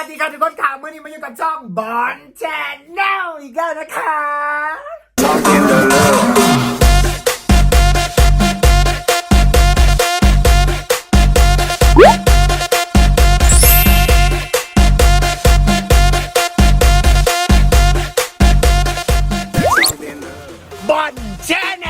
วัสดีครับทุกคนค่ะเมื่อนี้มาอยู่กับช่องบอลแชนแนลอีกแล้วนะคะบอลแชนแน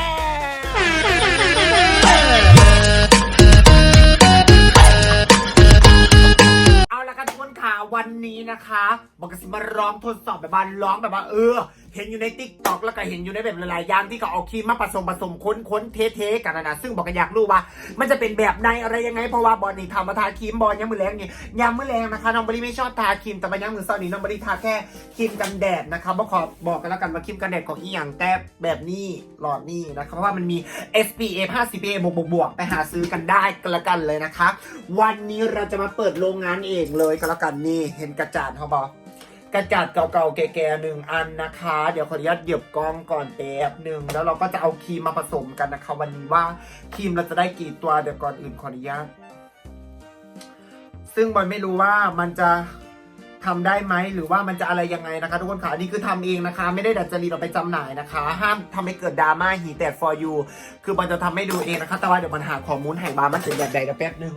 นี้นะคะบอกกสิมาร้องทดสอบแบบว่าร้องแบบว่าเออ เห็นอยู่ในติ๊กต็อกแล้วก็เห็นอยู่ในแบบหลายๆอย่างที่เขาเอาครีมมาผสมผสมค้นค้นเทเทๆกันนะนะซึ่งบอกก็อยากรู้ว่า มันจะเป็นแบบในอะไรยังไงเพราะว่าบอลนี่ทำมาทาครีมบอลยามมือแรงนี่ยามมือแรงนะคะน้องบริไม่ชอบทาครีมแต่ว่ายามมือเศร้านี่น้องบริทาแค่ครีมกันแดดนะคะบอกขอบอกกันแล้วกันว่าครีมกันแดดของอีหยังแต่แบบนี้หลอดนี่นะคะเพราะว่ามันมี SPF 50 PA บวกบวกบวกไปหาซื้อกันได้กันละกันเลยนะคะ วันนี้เราจะมาเปิดโรงงานเองเลยกันละกันนี่เห็นกระจาดเขาบอกกระจาดเก่าๆแก่ๆหนึ่งอันนะคะ เดี๋ยวขออนุญาตเหยียบกล้องก่อนแป๊บหนึ่งแล้วเราก็จะเอาครีมมาผสมกันนะคะ วันนี้ว่าครีมเราจะได้กี่ตัวเดี๋ยวก่อนอื่นขออนุญาตซึ่งบอลไม่รู้ว่ามันจะทำได้ไหมหรือว่ามันจะอะไรยังไงนะคะ ทุกคนค่ะนี่คือทำเองนะคะ ไม่ได้ดัดจริตเอาไปจำหน่ายนะคะ ห้ามทำให้เกิดดราม่าหีแตด for you คือบอลจะทำให้ดูเองนะคะ แต่ว่าเดี๋ยวมันหาข้อมูลให้มามันเป็นแบบใดเดี๋ยวแป๊บหนึ่ง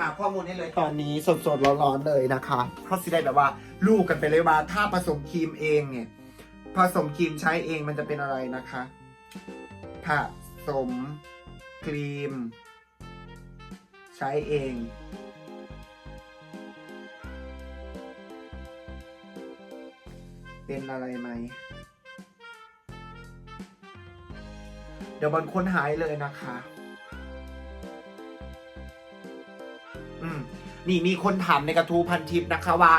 หาข้อมูลให้เลยตอนนี้สดๆร้อนๆเลยนะคะเพราะสิได้แบบว่าลูกกันไปเลยว่า ถ้าผสมครีมเองเนี่ย ผสมครีมใช้เองมันจะเป็นอะไรนะคะผสมครีม ใช้เองเป็นอะไรไหม เดี๋ยวบอลค้นหายเลยนะคะ นี่มีคนถามในกระทู้พันทิปนะคะว่า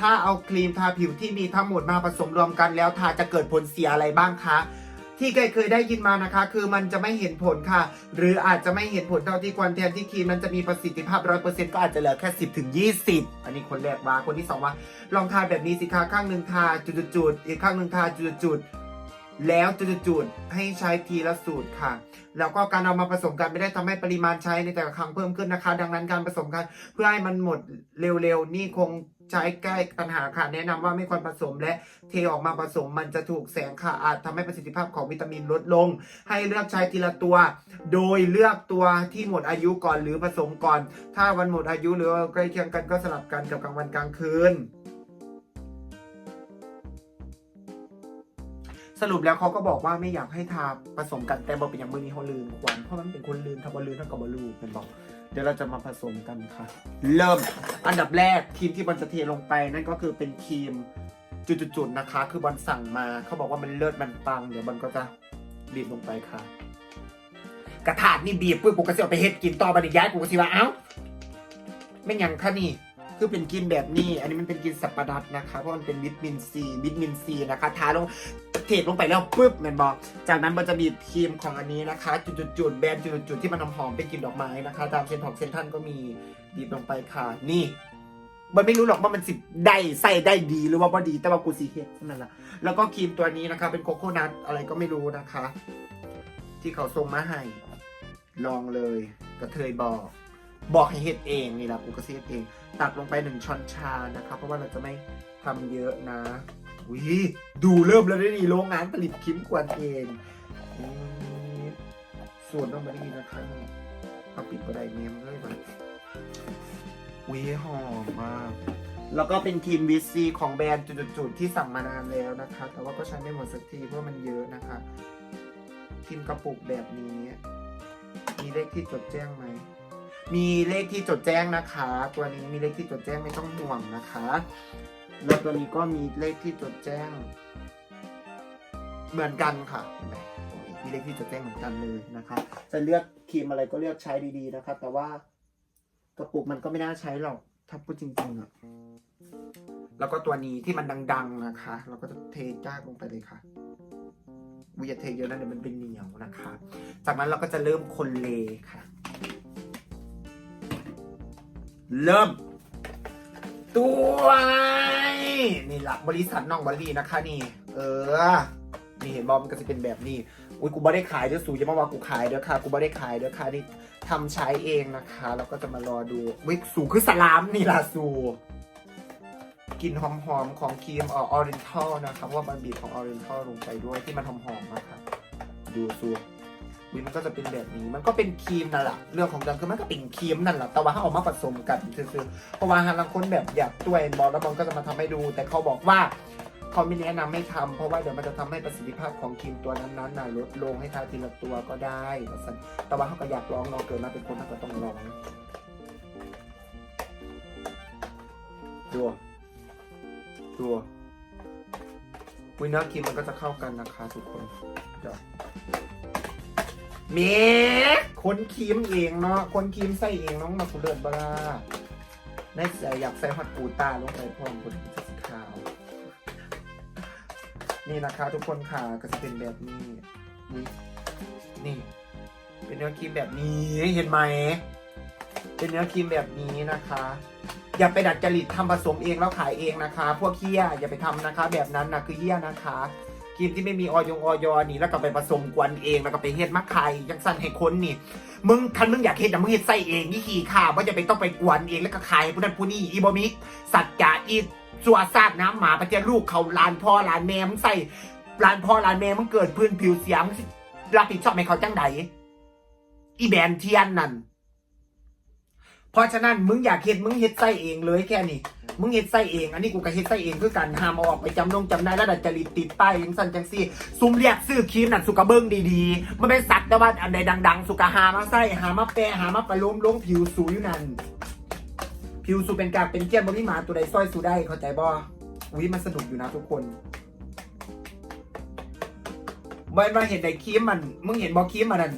ถ้าเอาครีมทาผิวที่มีทั้งหมดมาผสมรวมกันแล้วทาจะเกิดผลเสียอะไรบ้างคะที่เคยเคยได้ยินมานะคะ คือมันจะไม่เห็นผลค่ะ หรืออาจจะไม่เห็นผลเท่าที่ควรแทนที่ครีมนั้นจะมีประสิทธิภาพร้อยเปอร์เซ็นต์ก็อาจจะเหลือแค่สิบถึงยี่สิบอันนี้คนแรกว่าคนที่สองว่า ลองทาแบบนี้สิคะข้างหนึ่งทาจุดๆอีกข้างหนึ่งทาจุดๆ แล้วจุดๆให้ใช้ทีละสูตรค่ะ แล้วก็การเอามาผสมกันไม่ได้ทำให้ปริมาณใช้ในแต่ละครั้งเพิ่มขึ้นนะคะ ดังนั้นการผสมกันเพื่อให้มันหมดเร็วๆ นี่คงใช้แก้ปัญหาค่ะ แนะนำว่าไม่ควรผสมและเทออกมาผสมมันจะถูกแสงค่ะอาจทำให้ประสิทธิภาพของวิตามินลดลง ให้เลือกใช้ทีละตัว โดยเลือกตัวที่หมดอายุก่อนหรือผสมก่อน ถ้าวันหมดอายุหรือใกล้เคียงกันก็สลับกันกับกลางวันกลางคืน สรุปแล้วเขาก็บอกว่าไม่อยากให้ทาผสมกันแต่บอกเป็นอย่างมือนี้เขาลืมควันเพราะมันเป็นคนลืมทำบอลลืมเท่ากับบอลลูเป็นบอก เดี๋ยวเราจะมาผสมกันค่ะ เริ่มอันดับแรกครีมที่บอลจะเทลงไปนั่นก็คือเป็นครีมจุดๆๆนะคะ คือบอลสั่งมาเขาบอกว่ามันเลิศมันปัง เดี๋ยวบอลก็จะบีบลงไปค่ะ กระถาดนี่บีบปุ๊บกูก็จะเอาไปเฮ็ดกินต่อบันย้ายกูก็สิว่าเอ้าไม่ยังค่ะนี่คือเป็นกินแบบนี้ อันนี้มันเป็นกินสับปะรดนะคะ เพราะมันเป็นวิตามินซี วิตามินซีนะคะ ทาลง เทลงไปแล้วปุ๊บแมนบอก จากนั้นมันจะบีบครีมของอันนี้นะคะ จุดๆแบรนด์จุดๆที่มันหอมๆเป็นกลิ่นดอกไม้นะคะตามเซนทองเซนทันก็มีบีบลงไปค่ะ นี่มันไม่รู้หรอกว่ามันสิได้ใส่ได้ดีหรือว่าบ่ดีแต่ว่ากูสีเฮ็ดเทนั่นแหละแล้วก็ครีมตัวนี้นะคะ เป็นโคโคนัทอะไรก็ไม่รู้นะคะ ที่เขาส่งมาให้ลองเลยกระเทยบอก บอกให้เฮ็ดเองนี่แหละกูก็สิเฮ็ดเอง ตักลงไปหนึ่งช้อนชานะคะ เพราะว่าเราจะไม่ทำเยอะนะ วิดูเริ่มแล้วได้นี่โรงงานผลิตคิมกวนเองนี่ส่วนน้องมารีนะคะนี่เอาปิดก็ไดเนียมเลยมันวิหอมมาก แล้วก็เป็นครีมวิซีของแบรนด์จุดๆๆที่สั่งมานานแล้วนะคะ แต่ว่าก็ใช้ไม่หมดสักทีเพราะมันเยอะนะคะครีมกระปุกแบบนี้ มีเลขที่จดแจ้งไหมมีเลขที่จดแจ้งนะคะ ตัวนี้มีเลขที่จดแจ้งไม่ต้องห่วงนะคะ แล้วตัวนี้ก็มีเลขที่จดแจ้ง เหมือนกันค่ะเห็นไหมมีเลขที่จดแจ้งเหมือนกันเลยนะคะ จะเลือกครีมอะไรก็เลือกใช้ดีๆนะคะแต่ว่ากระปุกมันก็ไม่น่าใช้หรอกถ้าพูดจริงๆอะแล้วก็ตัวนี้ที่มันดัง ๆนะคะ เราก็จะเทจ้ากลงไปเลยค่ะวิอย่าเทเยอะนะเดี๋ยวมันเป็นเหนียวนะคะ จากนั้นเราก็จะเริ่มคนเลค่ะ เริ่ม ตัวนี่หละบริษัทน้องบอลลี่นะคะนี่ เออ นี่เห็นบอมนก็จะเป็นแบบนี้ อุ้ยกูไม่ได้ขายเด้อสูอย่ามาว่ากูขายเด้อค่ะ กูไม่ได้ขายเด้อค่ะนี่ทำใช้เองนะคะ แล้วก็จะมารอดูวิกสูคือสลามนี่ล่ะสูกลิ่นหอมๆของครีมออริเนทัลนะครับว่ามันบีบของออริเนทัลลงไปด้วยที่มันหอมๆนะครับดูซั วิมันก็จะเป็นแบบนี้ มันก็เป็นครีมนั่นแหละ เรื่องของกันคือมันก็เป็นครีมนั่นแหละ แต่ว่าเขาเอามาผสมกันคือๆเพราะว่าหางคนแบบอยากตัวยบอกแล้วมันก็จะมาทำให้ดู แต่เขาบอกว่าเขาไม่แนะนำให้ทำเพราะว่าเดี๋ยวมันจะทำให้ประสิทธิภาพของครีมตัวนั้นๆน่ะลดลงให้ทาทีละตัวก็ได้แต่ว่าเขาก็อยากลองเนาเกิดมาเป็นคนเขาก็ต้องลองดูดูวินเนอร์ครีมมันก็จะเข้ากันนะคะทุกคนเดี๋ยว เมคนครีมเองเนาะคนครีมใส่เองน้องมาคุเลิศบลาในใส่อยากใส่ฮอตปูตาลงไปพร้อมบนสีขาว นี่นะคะทุกคนค่ะก็จะเป็นแบบนี้ นี่นี่ เป็นเนื้อครีมแบบนี้เห็นไหม เป็นเนื้อครีมแบบนี้นะคะ อย่าไปดัดจริตทำผสมเองแล้วขายเองนะคะ พวกเฮี้ยอย่าไปทำนะคะ แบบนั้นนะคือเฮี้ยนะคะ ครีมที่ไม่มีออยงออยนี่แล้วก็ไปผสมกวนเองแล้วก็ไปเฮ็ดมาขายยังสั่นให้คนนี่มึงคันมึงอยากเฮ็ดแต่มึงเฮ็ดไส้เองนี่ขี่ข่าว่าจะไปต้องไปกวนเองแล้วก็ขายผู้นั้นผู้นี้อีบอมิกสัตว์จ่าอีสัวซาดน้ำหมาประเจลูกเขาลานพ่อลานแม่มึงใส่ลานพ่อลานแม่มึงเกิดพื้นผิวเสียมึงรับผิดชอบให้เขาจังใดอีแบนเทียนนั่น เพราะฉะนั้นมึงอยากเฮ็ดมึงเฮ็ดไส้เองเลยแค่นี้มึงเฮ็ดไส้เอง อันนี้กูก็เฮ็ดไส้เองคือกันห้ามเอาออกไปจำนงจำได้แล้วดัดจริตติดป้ายยังสั่นจังซี่ ซุมเรียกซื้อครีมนั่นสุกะเบิ้งดีๆมันเป็นสักแต่ว่าอันใดดัง ๆ สุกะหามาใส่หามาแปะหามาประโลมลงผิวสูอยู่นั่น ผิวสูเป็นกากเป็นเกี้ยนบ่มีหมาตัวใดซ้อยสูได้เข้าใจบ่อุ้ยมันสนุกอยู่นะทุกคนบ่มาเห็นในครีมมัน มึงเห็นบ่ครีมมันนั่น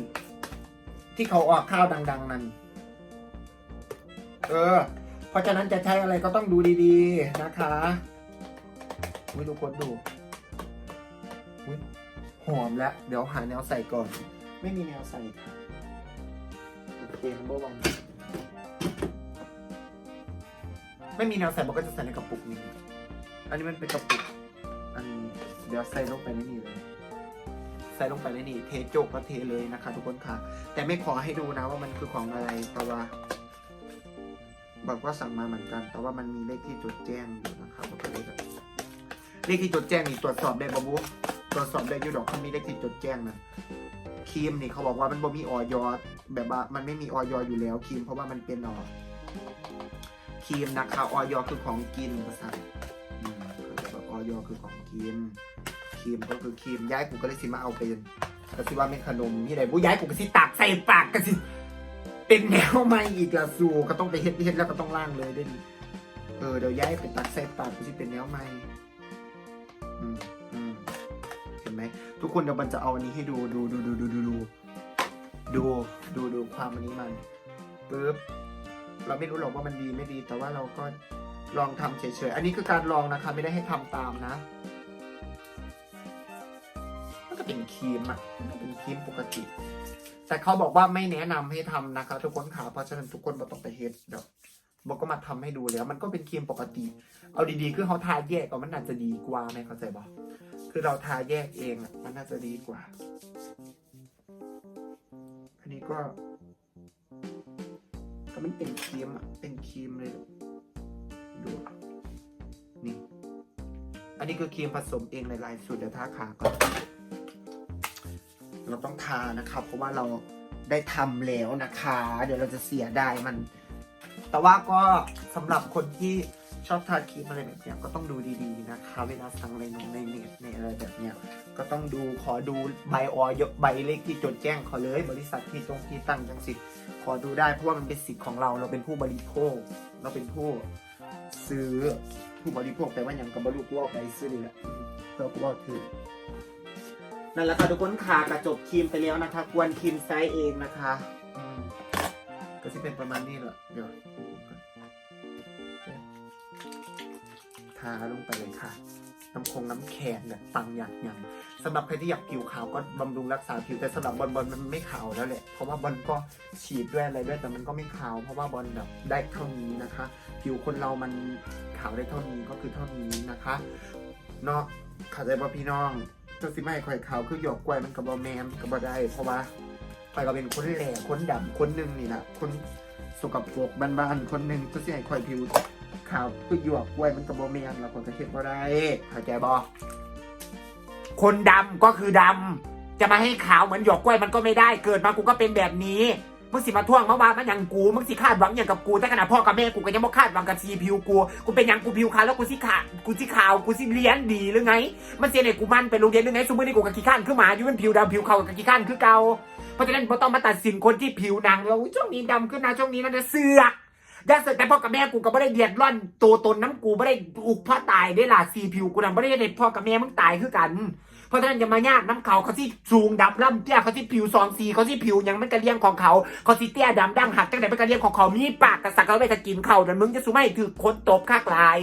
ที่เขาออกข้าวดัง ๆนั่น เออ เพราะฉะนั้นจะใช้อะไรก็ต้องดูดีๆนะคะไม่ทุกคนดูอุ๊ยหอมแล้ว เดี๋ยวหาแนวใส่ก่อน ไม่มีแนวใส่ค่ะโอเคครับเบอร์วันไม่มีแนวใส่มันก็จะใส่ในกระปุกนี้ อันนี้มันเป็นกระปุก อันนี้เดี๋ยวใส่ลงไปในนี่เลย ใส่ลงไปในนี่ เทโจกก็เทเลยนะคะ ทุกคนค่ะ แต่ไม่ขอให้ดูนะว่ามันคือของอะไรเพราะว่า บอกว่าสั่งมาเหมือนกัน แต่ว่ามันมีเลขที่จดแจ้งอยู่นะครับก็เลยแบบเลขที่จดแจ้งนี่ตรวจสอบได้บบุ๊ตรวจสอบได้ยูดอกเขามีเลขที่จดแจ้งนะครีมนี่เขาบอกว่ามันบ่มีออยแบบว่ามันไม่มีออยอยู่แล้วครีมเพราะว่ามันเป็นออครีมนะคะออยคือของกินภาษาอืมเขาจะบอกออยคือของกินครีมก็คือครีมย้ายกูก็เลยสิมาเอาเป็นก็สิว่าเป็นขนมที่ไหนบุย้ายกูก็สิตักใส่ปากก็สิ เป็นแนวใหม่อีกละสูก็ต้องไปเฮ็ดเฮ็ดแล้วก็ต้องล่างเลยด้ดิเออเดี๋ยวย้ายไปตักใส่ปากก็สิเป็นแนวใหม่อืมอืมเห็นไหมทุกคนเดี๋ยวมันจะเอาอันนี้ให้ดูดูดูดูดูดูดูดูดูดูความอันนี้มันปึ๊บเราไม่รู้หรอกว่ามันดีไม่ดี แต่ว่าเราก็ลองทำเฉยๆ อันนี้คือการลองนะคะ ไม่ได้ให้ทำตามนะ มันก็เป็นครีมอะมันก็เป็นครีมปกติ แต่เขาบอกว่าไม่แนะนำให้ทำนะคะทุกคนขาเพราะฉะนั้นทุกคนบ่ต้องไปเฮ็ดเดี๋ยวบอกก็มาทำให้ดูแล้ว มันก็เป็นครีมปกติ เอาดีๆ คือเขาทาแยกก็มันน่าจะดีกว่าไหมเข้าใจบ่คือเราทาแยกเองอะมันน่าจะดีกว่า อันนี้ก็ก็มันเป็นครีมอะเป็นครีมเลยดูนี่ อันนี้คือครีมผสมเองในลายสูตรเดี๋ยวทาขาก่อน เราต้องทานะครับเพราะว่าเราได้ทำแล้วนะคะ เดี๋ยวเราจะเสียดายมัน แต่ว่าก็สำหรับคนที่ชอบทาครีมอะไรแบบเนี้ยก็ต้องดูดีๆนะคะ เวลาสั่งอะไรนงในเน็ตในอะไรแบบเนี้ยก็ต้องดูขอดูใบออยใบเลขที่จดแจ้งเขาเลย บริษัทที่ตรงที่ตั้งจังสิทธิ์ขอดูได้เพราะว่ามันเป็นสิทธิ์ของเราเราเป็นผู้บริโภค เราเป็นผู้ซื้อผู้บริโภคแต่ว่าอย่างกับบริโภคไปซื้อนี่แหละเพื่อว่าคือ นั่นแหละค่ะทุกคนขากระจบครีมไปแล้วนะคะ กวนครีมไซส์เองนะคะอืมก็จะเป็นประมาณนี้แหละเดี๋ยวดูก่อนทาลงไปเลยค่ะน้ำคงน้ำแข็งแบบปังอยากยังสำหรับใครที่อยากผิวขาวก็บำรุงรักษาผิวแต่สำหรับบอลบอลมันไม่ขาวแล้วแหละเพราะว่าบอลก็ฉีดด้วยอะไรด้วยแต่มันก็ไม่ขาว เพราะว่าบอลแบบได้เท่านี้นะคะ ผิวคนเรามันขาวได้เท่านี้ก็คือเท่านี้นะคะเนาะเข้าใจป่ะพี่น้อง จะสิไม่ข่อยขาวคือหยอกกล้วยมันกับบอแมนกับบอได้เพราะว่าข่อยก็เป็นคนแหล่คนดำคนหนึ่งนี่นะคนสกปรกบ้านๆคนหนึ่งจะสิให้ข่อยผิวขาวคือหยอกกล้วยมันกระโบเมียนเราคนจะเห็นบ่ได้เข้าใจบ่คนดำก็คือดำจะมาให้ขาวเหมือนหยอกกล้วยมันก็ไม่ได้เกิดมากูก็เป็นแบบนี้ มึงสิมาท่วงมาว่ามันย่างกูมึงสิคาดหวังอย่างกับกูแต่ขนาดพ่อกับแม่กูก็ยังบ่คาดหวังกับสีผิวกูกูเป็นย่างกูผิวขาวแล้วกูสิขากูสิขาวกูสิเลี้ยนดีหรือไง มันเสียในกูมันไปโรงเรียนหรือไงสมมตินี่กูกับขี้ข้านคือหมาอยู่เป็นผิวดำผิวขาวกับขี้ข้านคือเก่าเพราะฉะนั้นบ่ต้องมาตัดสินคนที่ผิวหนังว่าอุ๊ยช่วงนี้ดำขึ้นนะช่วงนี้นั่นนะเสือกได้เสร็จแต่พ่อกับแม่กูก็ไม่ได้เดือดร้อนตัวตนน้ำกูไม่ได้อุกพ่อตายได้ล่ะสีผิวกูน่ะไม่ได้เด็ดพ่อกับแม่มึงตายคือกัน เพราะฉะนั้นอย่ามายากน้ำเขาเขาที่สูงดำล่ำเตี้ยเขาที่ผิวสองสีเขาที่ผิวยังไมันกระเลี้ยงของเขาเขาที่เตี้ยดำดั้งหักตั้งแต่เป็นกระเลี้ยงของเขามีปากกระสักเขาไปจะกินเขาแต่มึงจะสู้ไม่ถือคนตบข้างหลาย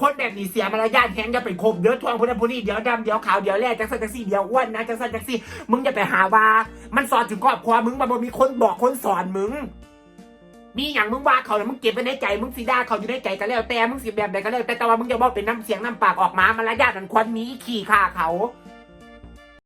คนแบบนี้เสียมารยาทแห้งจะเป็นคมเดี๋ยวทวงพนันพนี้เดี๋ยวดำเดี๋ยวขาวเดี๋ยวแร่จังสันจังซี่เดี๋ยวอ้วนนะจังสันจังซี่มึงอย่าไปหาว่ามันสอนถึงครอบครัวมึงมันบ่มีคนบอกคนสอนมึงมีอย่างมึงว่าเขาแล้วมึงเก็บไว้ในใจมึงสีด่าเขาอยู่ในใจก็แล้วแต่มึงสิแบบใดก็แล้วแต่แต่ว่ามึงจะบอกเป็นน้ำเสียงน้ำปากออกมามารยาทมันควรมีขี่ข่าเขา